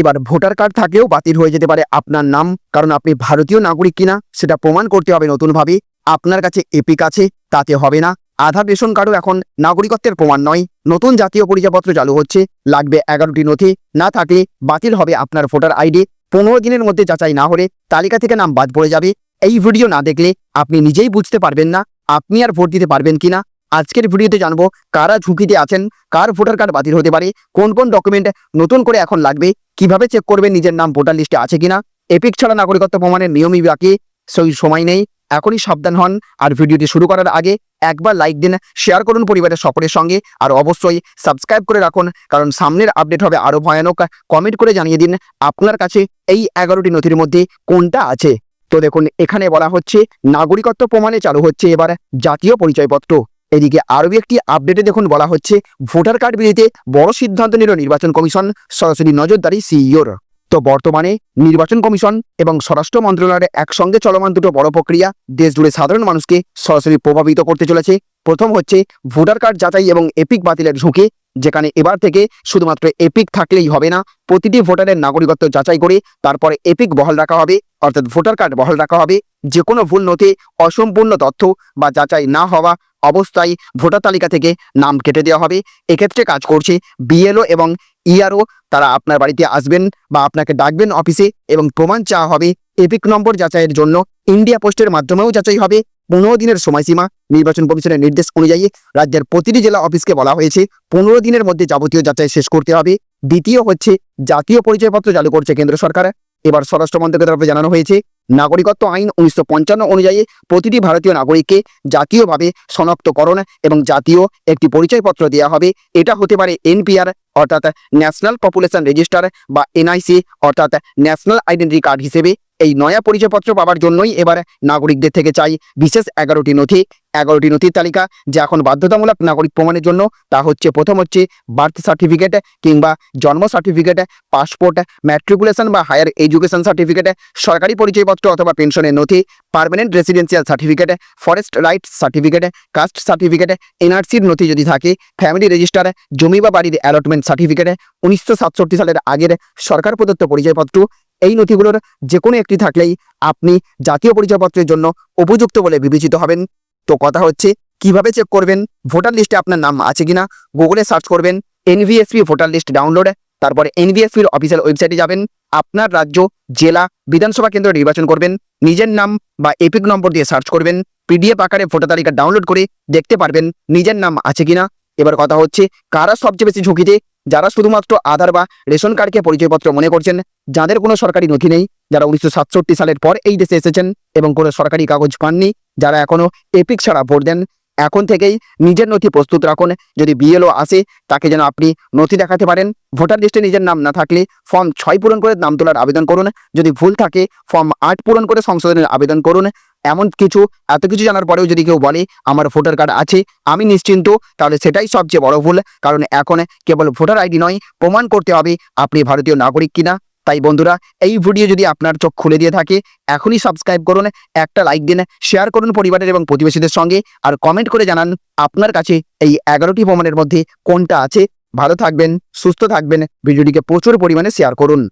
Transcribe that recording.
এবার voter card থাকলেও বাতিল হয়ে যেতে পারে আপনার নাম, কারণ আপনি ভারতীয় নাগরিক কিনা সেটা প্রমাণ করতে হবে নতুনভাবে। আপনার কাছে এপিক আছে, তাতে হবে না। আধার, রেশন কার্ডও এখন নাগরিকত্বের প্রমাণ নয়। নতুন জাতীয় পরিচয়পত্র চালু হচ্ছে। লাগবে এগারোটি নথি। না থাকলে বাতিল হবে আপনার ভোটার আইডি। পনেরো দিনের মধ্যে যাচাই না হলে তালিকা থেকে নাম বাদ পড়ে যাবে। এই ভিডিও না দেখলে আপনি নিজেই বুঝতে পারবেন না আপনি আর ভোট দিতে পারবেন কিনা। আজকের ভিডিওতে জানব কারা ঝুঁকিতে আছেন, কার ভোটার কার্ড বাতিল হতে পারে, কোন কোন ডকুমেন্ট নতুন করে এখন লাগবে, কীভাবে চেক করবেন, নিজের নাম ভোটার লিস্টে আছে কিনা এপিক ছাড়া নাগরিকত্ব প্রমাণের নিয়মই বাকি সেই সময় নেই, এখনই সাবধান হন, আর ভিডিওটি শুরু করার আগে একবার লাইক দিন শেয়ার করুন পরিবারের সকলের সঙ্গে, আর অবশ্যই সাবস্ক্রাইব করে রাখুন, কারণ সামনের আপডেট হবে আরও ভয়ানক কমেন্ট করে জানিয়ে দিন আপনার কাছে এই এগারোটি নথির মধ্যে কোনটা আছে। তো দেখুন, এখানে বলা হচ্ছে, নাগরিকত্ব প্রমাণে চালু হচ্ছে এবার জাতীয় পরিচয়পত্র। এদিকে আরও একটি আপডেটে দেখুন, বলা হচ্ছে ভোটার কার্ড বিলিতে বড় সিদ্ধান্ত নিল নির্বাচন কমিশন, সরাসরি নজরদারি সিইওর। তো বর্তমানে নির্বাচন কমিশন এবং স্বরাষ্ট্র মন্ত্রণালয়ের একসঙ্গে চলমান দুটো বড় প্রক্রিয়া দেশ জুড়ে সাধারণ মানুষকে সরাসরি প্রভাবিত করতে চলেছে। প্রথম হচ্ছে ভোটার কার্ড যাচাই এবং এপিক বাতিলের ঝুঁকে, যেখানে এবার থেকে শুধুমাত্র এপিক থাকলেই হবে না, প্রতিটি ভোটারের নাগরিকত্ব যাচাই করে তারপরে এপিক বহাল রাখা হবে, অর্থাৎ ভোটার কার্ড বহাল রাখা হবে। যে কোনো ভুল নথি অসম্পূর্ণ তথ্য বা যাচাই না হওয়া অবস্থায় ভোটার তালিকা থেকে নাম কেটে দেওয়া হবে। এক্ষেত্রে কাজ করছে বিএলও এবং ইআরও। তারা আপনার বাড়িতে আসবেন বা আপনাকে ডাকবেন অফিসে এবং প্রমাণ চাওয়া হবে এপিক নম্বর যাচাইয়ের জন্য। ইন্ডিয়া পোস্টের মাধ্যমেও যাচাই হবে। পনেরো দিনের সময়সীমা, নির্বাচন কমিশনের নির্দেশ অনুযায়ী রাজ্যের প্রতিটি জেলা অফিসকে বলা হয়েছে, পনেরো দিনের মধ্যে যাবতীয় যাচাই শেষ করতে হবে। দ্বিতীয় হচ্ছে জাতীয় পরিচয়পত্র চালু করছে কেন্দ্র সরকার। এবার স্বরাষ্ট্র মন্ত্রকের তরফে জানানো হয়েছে নাগরিকত্ব আইন উনিশশো পঞ্চান্ন অনুযায়ী প্রতিটি ভারতীয় নাগরিককে জাতীয়ভাবে শনাক্তকরণ এবং জাতীয় একটি পরিচয়পত্র দেওয়া হবে। এটা হতে পারে এনপিআর, অর্থাৎ ন্যাশনাল পপুলেশন রেজিস্টার বা এনআইসি অর্থাৎ ন্যাশনাল আইডেন্টি কার্ড হিসেবে। এই নয়া পরিচয়পত্র পাওয়ার জন্যই এবার নাগরিকদের থেকে চাই বিশেষ এগারোটি নথি। এগারোটি নথির তালিকা যা এখন বাধ্যতামূলক নাগরিক প্রমাণের জন্য তা হচ্ছে প্রথম হচ্ছে বার্থ সার্টিফিকেট কিংবা জন্ম সার্টিফিকেট, পাসপোর্ট ম্যাট্রিকুলেশন বা হায়ার এডুকেশন সার্টিফিকেট সরকারি পরিচয়পত্র অথবা পেনশনের নথি permanent residential certificate forest right certificate caste certificate এনআরসির নথি যদি থাকে ফ্যামিলি রেজিস্টার জমি বা বাড়ির অ্যালটমেন্ট সার্টিফিকেট উনিশশো সাতষট্টি সালের আগের সরকার প্রদত্ত পরিচয়পত্র এই নথিগুলোর যে কোনো একটি থাকলেই আপনি জাতীয় পরিচয়পত্রের জন্য উপযুক্ত বলে বিবেচিত হবেন। তো কথা হচ্ছে, কীভাবে চেক করবেন? ভোটার লিস্টে আপনার নাম আছে কিনা? গুগলে সার্চ করবেন এনভিএসপি ভোটার লিস্ট ডাউনলোড তারপরে এনভিএসপির অফিসিয়াল ওয়েবসাইটে যাবেন, আপনার রাজ্য, জেলা, বিধানসভা কেন্দ্র নির্বাচন করবেন, নিজের নাম বা এপিক নম্বর দিয়ে সার্চ করবেন পিডিএফ আকারে ভোটার তালিকা ডাউনলোড করে দেখতে পারবেন, নিজের নাম আছে কিনা। এবার কথা হচ্ছে, কারা সবচেয়ে বেশি ঝুঁকিতে? যারা শুধুমাত্র আধার বা রেশন কার্ডকে পরিচয়পত্র মনে করছেন, যাদের কোনো সরকারি নথি নেই, যারা উনিশশো সাতষট্টি সালের পর এই দেশে এসেছেন এবং কোনো সরকারি কাগজ পাননি, যারা এখনও এপিক ছাড়া ভোট দেন, এখন থেকেই নিজের নথি প্রস্তুত রাখুন। যদি বিএলও আসে, তাকে যেন আপনি নথি দেখাতে পারেন। ভোটার লিস্টে নিজের নাম না থাকলে ফর্ম ছয় পূরণ করে নাম তোলার আবেদন করুন। যদি ভুল থাকে, ফর্ম আট পূরণ করে সংশোধনের আবেদন করুন। এমন কিছু, এত কিছু জানার পরেও যদি কেউ বলে, আমার ভোটার কার্ড আছে, আমি নিশ্চিন্ত তাহলে সেটাই সবচেয়ে বড় ভুল। কারণ এখন কেবল ভোটার আইডি নয়, প্রমাণ করতে হবে আপনি ভারতীয় নাগরিক কিনা। তাই বন্ধুরা, এই ভিডিও যদি আপনার চোখ খুলে দিয়ে থাকে, এখনই সাবস্ক্রাইব করুন, একটা লাইক দিন শেয়ার করুন পরিবারের এবং প্রতিবেশীদের সঙ্গে, আর কমেন্ট করে জানান আপনার কাছে এই এগারোটি প্রমাণের মধ্যে কোনটা আছে। ভালো থাকবেন, সুস্থ থাকবেন, ভিডিওটিকে প্রচুর পরিমাণে শেয়ার করুন।